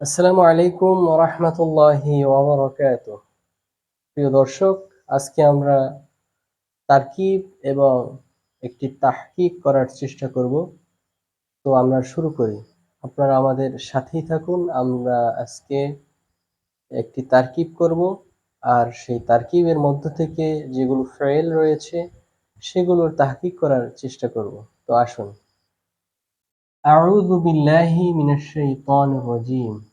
আসসালামু আলাইকুম ওরহমতুল্লাহি ওবরকাত প্রিয় দর্শক, আজকে আমরা তারকিব এবং একটি তাহকিক করার চেষ্টা করব। তো আমরা শুরু করি। আপনারা আমাদের সাথেই থাকুন। আমরা আজকে একটি তারকিব করব। আর সেই তারকিবের মধ্য থেকে যেগুলো ফেল রয়েছে, সেগুলোর তাহকিক করার চেষ্টা করব। তো আসুন। আউযু বিল্লাহি মিনাশ শাইতানির রাজিম।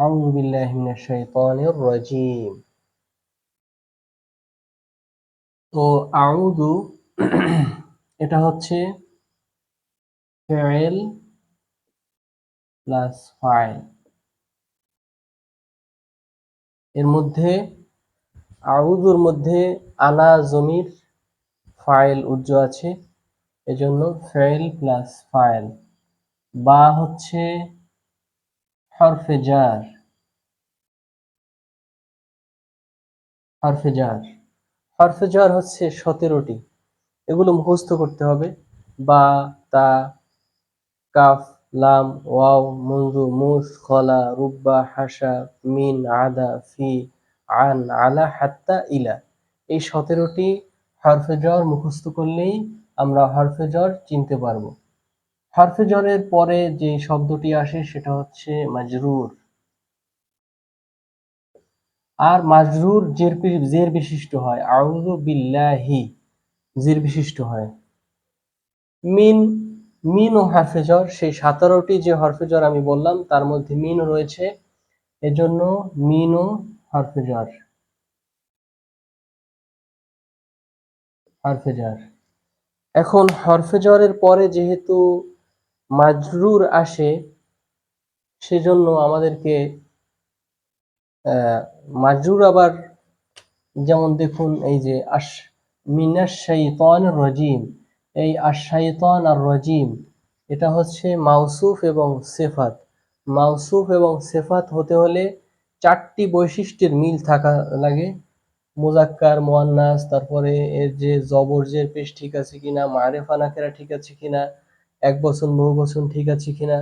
আউযু বিল্লাহি মিনাশ শাইতানির রাজিম তো আউযু এটা হচ্ছে ফেল প্লাস ফাইল এর মধ্যে আউদুর মধ্যে আনা জমির ফাইল উজ্জ আছে, এজন্য ফেল প্লাস ফাইল বা হচ্ছে হরফে জার হরফে জার হরফে জার হচ্ছে সতেরোটি। এগুলো মুখস্থ করতে হবে। বা, তা, কাফ, লাম, ওয়াও, মুন্দু, মুস, খলা, রুব্বা, হাসা, মিন, আদা, ফি, আন, আলা, হাত্তা, ইলা। এই সতেরোটি হরফে জ্বর মুখস্থ করলেই আমরা হরফে জ্বর চিনতে পারব। হরফে জ্বরের পরে যে শব্দটি আসে সেটা হচ্ছে মাজরুর। আর মাজরুর জের জের বিশিষ্ট হয়। আউযু বিল্লাহি, জের বিশিষ্ট হয়। মিন মিন ও হরফে জ্বর সেই সতেরোটি যে হরফে জ্বর আমি বললাম, তার মধ্যে মিনও রয়েছে। এজন্য মিন ও হরফে জ্বর হরফে জ্বর এখন হরফে জ্বরের পরে যেহেতু মাজরুর আসে, সেজন্য আমাদেরকে মাজরুর আবার যেমন দেখুন এই যে, আশ মিনাশ শাইতান রজিম। এই আশাইতান আর রজিম এটা হচ্ছে মাউসুফ এবং সেফাত। মাউসুফ এবং সেফাত হতে হলে চারটি বৈশিষ্ট্যের মিল থাকা লাগে। মুজাক্কার, মোয়ান্নাস, তারপরে এর যে জবর জের পেশ ঠিক আছে কিনা মারেফা নাকেরা ঠিক আছে কিনা এক বছর বহু বছর ঠিক আছে কিনা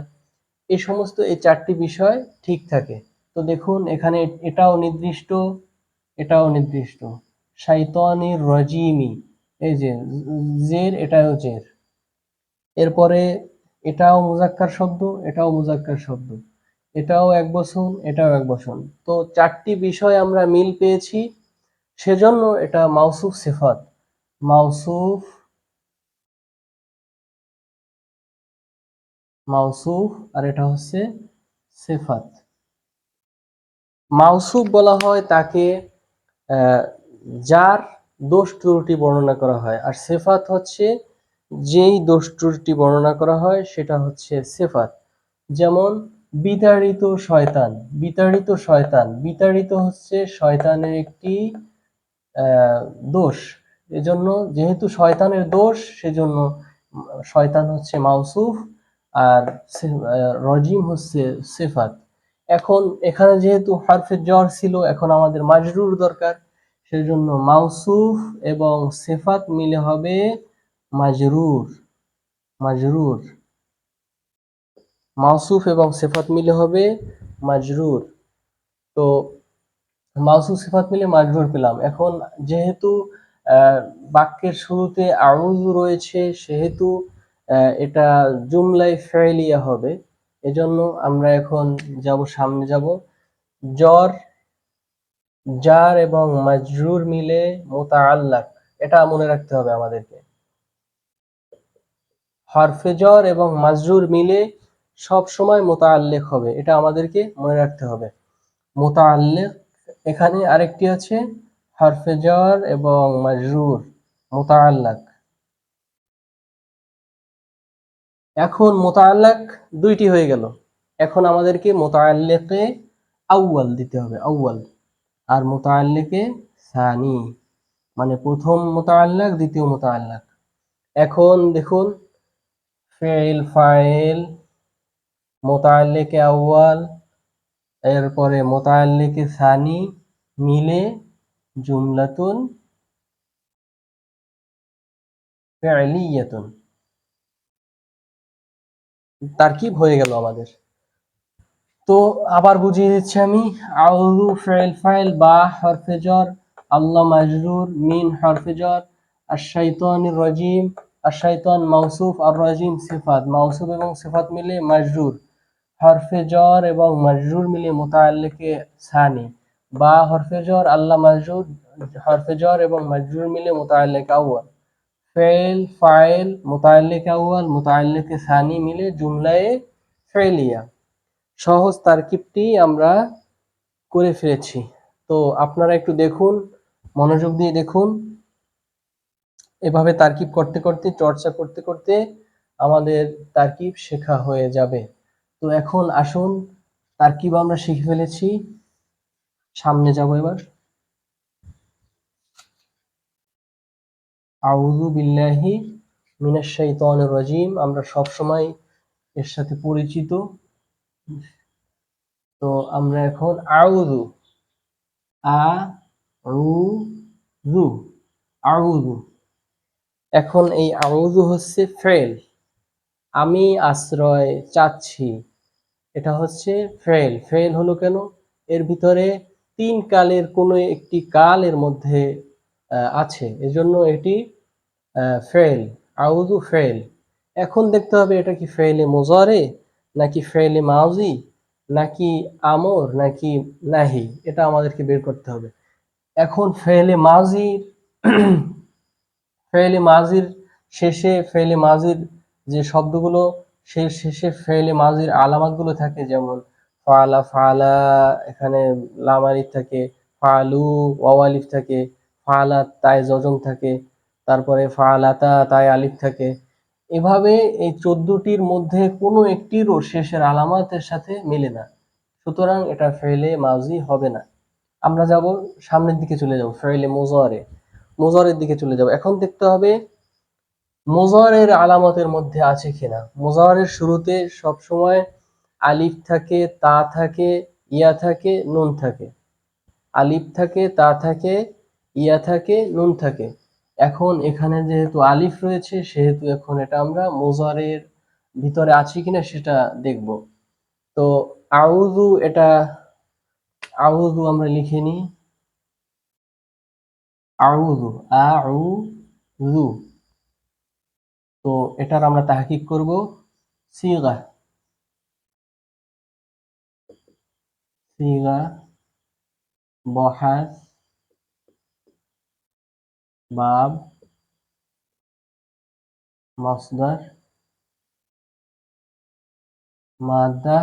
এই সমস্ত এই চারটি বিষয় ঠিক থাকে। তো দেখুন, এখানে এটাও নির্দিষ্ট এটাও নির্দিষ্ট। শাইতানির রজিমি, এই যে, জের এটাও জের। এরপরে এটাও মুজাক্কার শব্দ, এটাও মুজাক্কার শব্দ। এটাও এক বছর, এটাও এক বসন তো চারটি বিষয় আমরা মিল পেয়েছি, সেজন্য এটা মাউসুফ সেফাত। মাউসুফ মাউসুফ আর এটা হচ্ছে সেফাত। মাউসুফ বলা হয় তাকে যার দোষ ত্রুটি বর্ণনা করা হয়। আর সেফাত হচ্ছে যেই দোষ ত্রুটি বর্ণনা করা হয়, সেটা হচ্ছে সেফাত। যেমন, বিতাড়িত শয়তান বিতাড়িত শয়তান, বিতাড়িত হচ্ছে শয়তানের একটি দোষ। এজন্য যেহেতু শয়তানের দোষ, সেজন্য শয়তান হচ্ছে মাউসুফ। আর রজিম হচ্ছে সেফাত। এখন এখানে যেহেতু হারফের জ্বর ছিল, এখন আমাদের মাজরুর দরকার। সেজন্য মাউসুফ এবং সেফাত মিলে হবে মাজরুর মাজরুর। মাউসুফ এবং সেফাত মিলে হবে মাজরুর। তো মাউসুফ, সেফাত মিলে মাজরুর পেলাম। এখন যেহেতু বাক্যের শুরুতে আউজু রয়েছে, সেহেতু এটা জুমলাই ফেলিয়া হবে। এজন্য আমরা এখন যাব, সামনে যাব। জ্বর, জার এবং মাজরুর মিলে মোতাআল্লাক, এটা মনে রাখতে হবে আমাদেরকে। হরফে জ্বর এবং মাজরুর মিলে সব সময় মোতাআল্লেক হবে, এটা আমাদেরকে মনে রাখতে হবে। মোতাআল্লেক, এখানে আরেকটি আছে, হরফে জ্বর এবং মাজরুর মোতাআল্লাক। এখন মোতাল্লাক দুইটি হয়ে গেল। এখন আমাদেরকে মোতাল্লেকে আউয়াল দিতে হবে, আউয়াল। আর মোতাল্লেকে সানি মানে প্রথম মোতাল্লাক দ্বিতীয় মোতাল্লাক এখন দেখুন ফেল ফাইল মোতাল্লিকে আউয়াল, এরপরে মোতাল্লিকে সানি মিলে জুমলাতুন ফেলিয়াতুন তারকিব হয়ে গেল আমাদের? তো আবার বুঝিয়ে দিচ্ছি আমি, আউযু ফেল ফাইল বা হরফে জর আল্লাহ মাজরুর মিন হরফে জর আশ-শাইতানির রাজিম, আশ-শাইতান মাউসুফ আর রাজিম সিফাত। মাউসুফ এবং সিফাত মিলে মাজরুর। হরফে জর এবং মাজরুর মিলে মুতাআল্লিকে সানি। বা হরফে জর আল্লাহ মাজরুর, হরফে জর এবং মাজরুর মিলে মুতাআল্লিক আউয়াল। ফেল ফাইল মুতাআল্লিক আউয়াল মুতাআল্লিক সানি মিলে জুমলায়ে ফেলিয়া সহজ তারকিবটি আমরা করে ফেলেছি। তো আপনারা একটু দেখুন, মনোযোগ দিয়ে দেখুন। এভাবে তারকিব করতে করতে, চর্চা করতে করতে আমাদের তারকিব শেখা হয়ে যাবে। তো এখন আসুন, তারকিব আমরা শিখে ফেলেছি। সামনে যাব এবার। আউযু বিল্লাহি মিনাশ শাইতানির রাজিম। আমরা সব সময় এর সাথে পরিচিত। তো আমরা এখন আউযু আ রু আউযু। এখন এই আউযু হচ্ছে ফেল আমি আশ্রয় চাচ্ছি। এটা হচ্ছে ফেল ফেল হলো কেন? এর ভিতরে তিন কালের কোনো একটি কালের মধ্যে আছে। এজন্য এটি ফেল আউযু ফেল এখন দেখতে হবে এটা কি ফেলে মোজারে, নাকি ফেলে মাউজি নাকি আমর, নাকি নাহি। এটা আমাদেরকে বের করতে হবে। এখন ফেলে মাজির ফেলে মাজির শেষে ফেলে মাজির যে শব্দগুলো, সে শেষে ফেলে মাজির আলামাতগুলো থাকে, যেমন ফালা ফালা, এখানে লামারিফ থাকে, ফালু ওয়ালিফ থাকে ফালা তাই জজম থাকে, তারপরে ফালাতা তাই আলিফ থাকে। এভাবে এই চোদ্দটির মধ্যে কোনো একটিরও শেষের আলামাতের সাথে মেলে না। সুতরাং এটা ফেলে মাজি হবে না। আমরা যাব সামনের দিকে চলে যাব ফেলে মোজরে। মোজরের দিকে চলে যাব। এখন দেখতে হবে মোজরের আলামতের মধ্যে আছে কিনা। মোজরের শুরুতে সবসময় আলিফ থাকে, তা থাকে, ইয়া থাকে, নুন থাকে। আলিফ থাকে, তা থাকে ইয়া থাকে, নুন থাকে। এখন এখানে যেহেতু আলিফ রয়েছে, সেহেতু এখন এটা আমরা মোজারের ভিতরে আছে কিনা সেটা দেখব। তো আউযু, এটা আউযু আমরা লিখে নিই। আউযু আউযু। তো এটার আমরা তাহকিক করব। সিগা। সিগা, বহাস। বাব, মসদার, মাদা,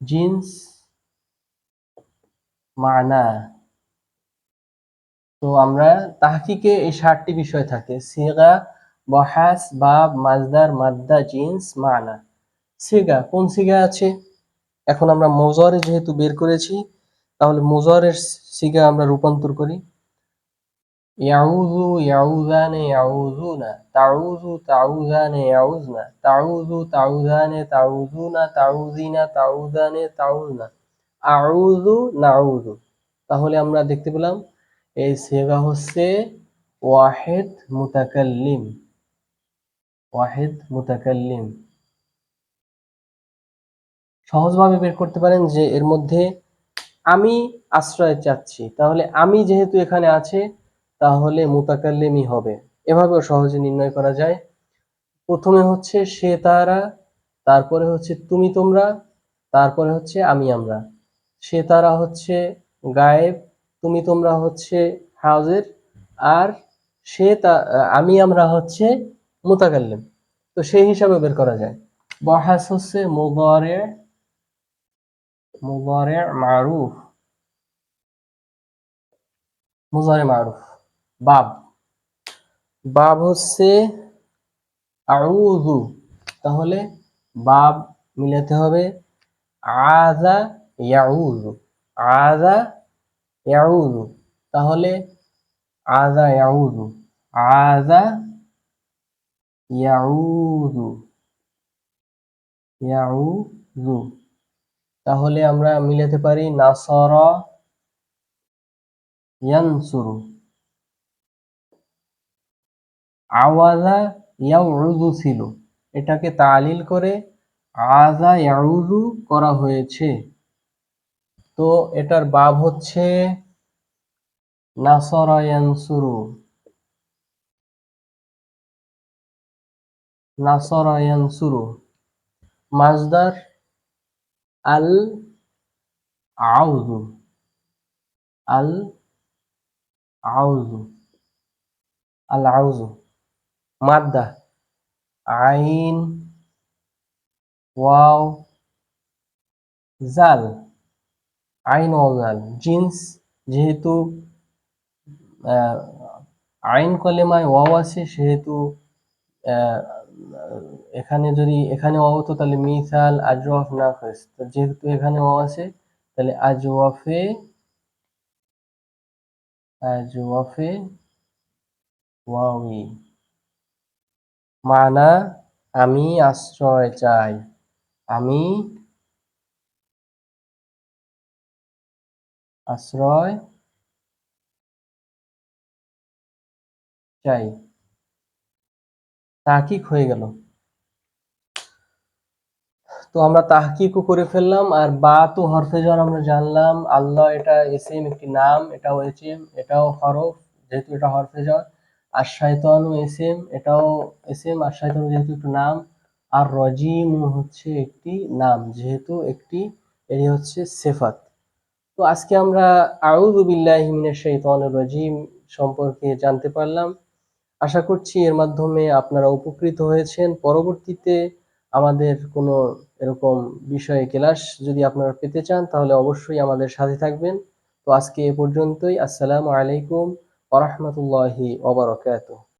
জিন্স, মানা। তো আমরা তাহকিকে এই সাতটি বিষয় থাকে, সিগা, বহাস, বাব মাজদার মাদ্দা জিন্স, মানা। সিগা, কোন সিগা আছে? এখন আমরা মোজরে যেহেতু বের করেছি, তাহলে মোজরের সিগা আমরা রূপান্তর করি। ইয়াউযু ইয়াউযানে ইয়াউযুনা তাউযু তাউযানে ইয়াউযনা তাউযু তাউযানে তাউযুনা তাউযিনা তাউযানে তাউযনা আউযু নাউযু তাহলে আমরা দেখতে পেলাম, এই সেগা হচ্ছে ওয়াহিদ মুতাকাল্লিম। ওয়াহিদ মুতাকাল্লিম। সহজভাবে বের করতে পারেন যে এর মধ্যে আমি আশ্রয় চাচ্ছি। তাহলে আমি যেহেতু এখানে আছে তাহলে মুতাকাল্লিমই হবে। এভাবেও সহজে নির্ণয় করা যায়। প্রথমে হচ্ছে সে তারা, তারপরে হচ্ছে তুমি তোমরা, তারপরে হচ্ছে আমি আমরা। সে তারা হচ্ছে গায়েব, তুমি তোমরা হচ্ছে হাউজের, আর সে তা, আমি আমরা হচ্ছে মুতাকাল্লিম। তো সেই হিসাবে বের করা যায়। বহাস হচ্ছে মুবারে মুবারে মারুফ। মুজারে মারুফ। বাব। বাব হচ্ছে আউযু। তাহলে বাব মিলাতে হবে আযা ইয়াউযু। আযা ইয়াউযু। তাহলে আযা ইয়াউযু। আযা ইয়াউযু। ইয়াউযু। তাহলে আমরা মিলাতে পারি নাসরা ইয়ানসুরু। আওয়াজা ইয়াউযু ছিল। এটাকে তালিল করে আজা ইয়াউযু করা হয়েছে। তো এটার বাব হচ্ছে নাসরা ইয়ানসুরু। নাসরা মাজদার আল আউযু। আল আউযু। আল আউযু। মাদ্দা, আইন, ওয়াও, জাল, আইন ওয়াও জাল, জিন্স, যেহেতু আইন কলেমায় ওয়াও আছে, সেহেতু এখানে যদি, এখানে ওয়াও হতো তাহলে মিসাল আজওয়াফ না তো যেহেতু এখানে ওয়াও আছে, তাহলে আজওয়াফে আজওয়াফে ওয়াওই। মানা আমি আশ্রয় চাই। আমি আশ্রয় চাই। তাহকিক হয়ে গেল। তো আমরা তাহকিকও করে ফেললাম আর বা তো হরফে জন আমরা জানলাম। আল্লাহ এটা এসএম একটি নাম, এটাও এসএম, এটাও হরফ, যেহেতু এটা হরফে জন। আর শায়তানু এসএম, এটাও এসএম, আর শায়তানু যেহেতু একটু নাম, আর রজিম হচ্ছে একটি নাম, যেহেতু একটি এটি হচ্ছে সেফাত। তো আজকে আমরা আউযু বিল্লাহি মিনাশ শাইতানির রাজিম সম্পর্কে জানতে পারলাম। আশা করছি এর মাধ্যমে আপনারা উপকৃত হয়েছেন। পরবর্তীতে আমাদের কোনো এরকম বিষয়ে ক্লাস যদি আপনারা পেতে চান, তাহলে অবশ্যই আমাদের সাথে থাকবেন। তো আজকে এ পর্যন্তই। আসসালামু আলাইকুম। ওরহমতুল্লাহি ওবরাকাতুহ